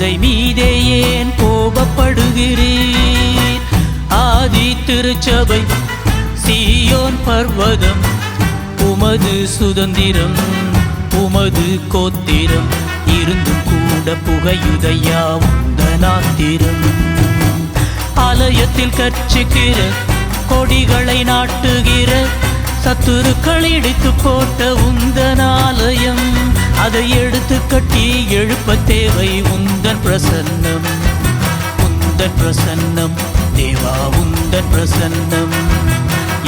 சிந்தை மீதே ஏன் கோபப்படுகிறீர்? ஆதி திருச்சபை சீயோன் பர்வதம் உமது சுதந்திரம் உமது கோத்திரம் இருந்து கூட புகையுதையா உந்தனாத்திரம் ஆலயத்தில் கற்சிக்கிற கொடிகளை நாட்டுகிற சத்துருக்கள் இடித்து போட்ட உந்தனாலயம் அதை எடுத்து கட்டி எழுப்ப தேவை உந்த பிரசன்னம் உந்தன் பிரசன்னம் தேவா உந்தன் பிரசன்னம்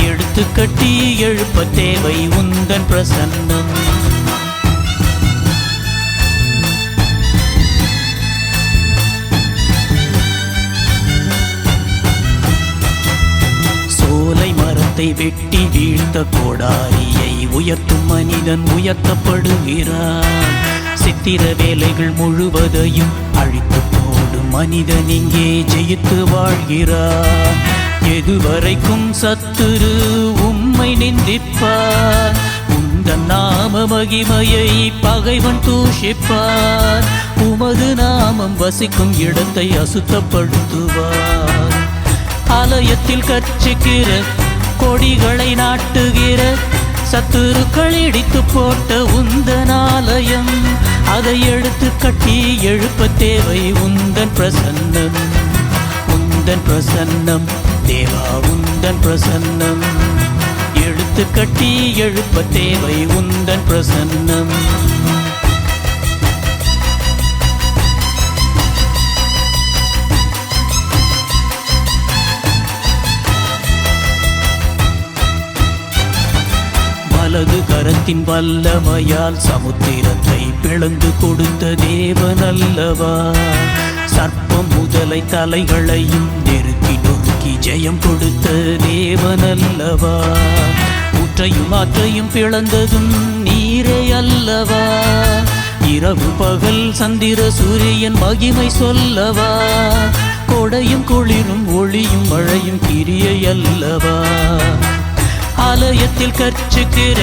எடுத்து கட்டி எழுப்ப தேவை உந்தன் பிரசன்னம் சோலை மரத்தை வெட்டி வீழ்த்த கோடாரியை உயர்த்தும் மனிதன் உயர்த்தப்படுகிறான். சித்திர வேலைகள் முழுவதையும் அழித்து போடும் மனிதன் இங்கே ஜெயித்து வாழ்கிறார். எதுவரைக்கும் சத்துரு உம்மை நிந்திப்பார். உந்தன் நாம மகிமையை பகைவன் தூஷிப்பார். உமது நாமம் வசிக்கும் இடத்தை அசுத்தப்படுத்துவார். ஆலயத்தில் கச்சிக்கிற கொடிகளை நாட்டுகிற சத்துருக்கள் இடித்து போட்ட உந்தன் ஆலயம். அதை எடுத்து கட்டி எழுப்ப தேவை உந்தன் பிரசன்னம். உந்தன் பிரசன்னம். தேவா உந்தன் பிரசன்னம். எடுத்து கட்டி எழுப்ப தேவை உந்தன் பிரசன்னம். வலது கரத்தின் வல்லமையால் சமுத்திரத்தை பிளந்து கொடுத்த தேவன் அல்லவா? சர்ப்பம் முதலை தலைகளையும் நெருக்கி நொறுக்கி ஜெயம் கொடுத்த தேவன் அல்லவா? ஊற்றையும் ஆற்றையும் பிளந்ததும் நீரே அல்லவா? இரவு பகல் சந்திர சூரியன் மகிமை சொல்லவா? கொடையும் குளிரும் ஒளியும் மழையும் கிரியை அல்லவா? கற்சுகிற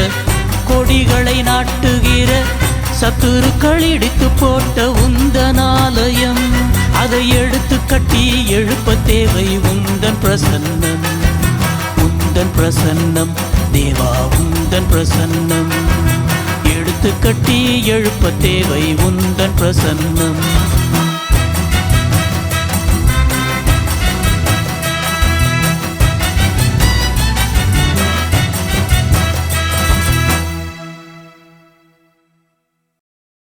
கொடிகளை நாட்டுகிற சத்துருக்கள் இடித்து போட்ட உந்தனாலயம். அதை எடுத்து கட்டி எழுப்ப தேவை உந்தன் பிரசன்னம். உந்தன் பிரசன்னம் தேவா உந்தன் பிரசன்னம். எடுத்து கட்டி எழுப்ப தேவை உந்தன் பிரசன்னம்.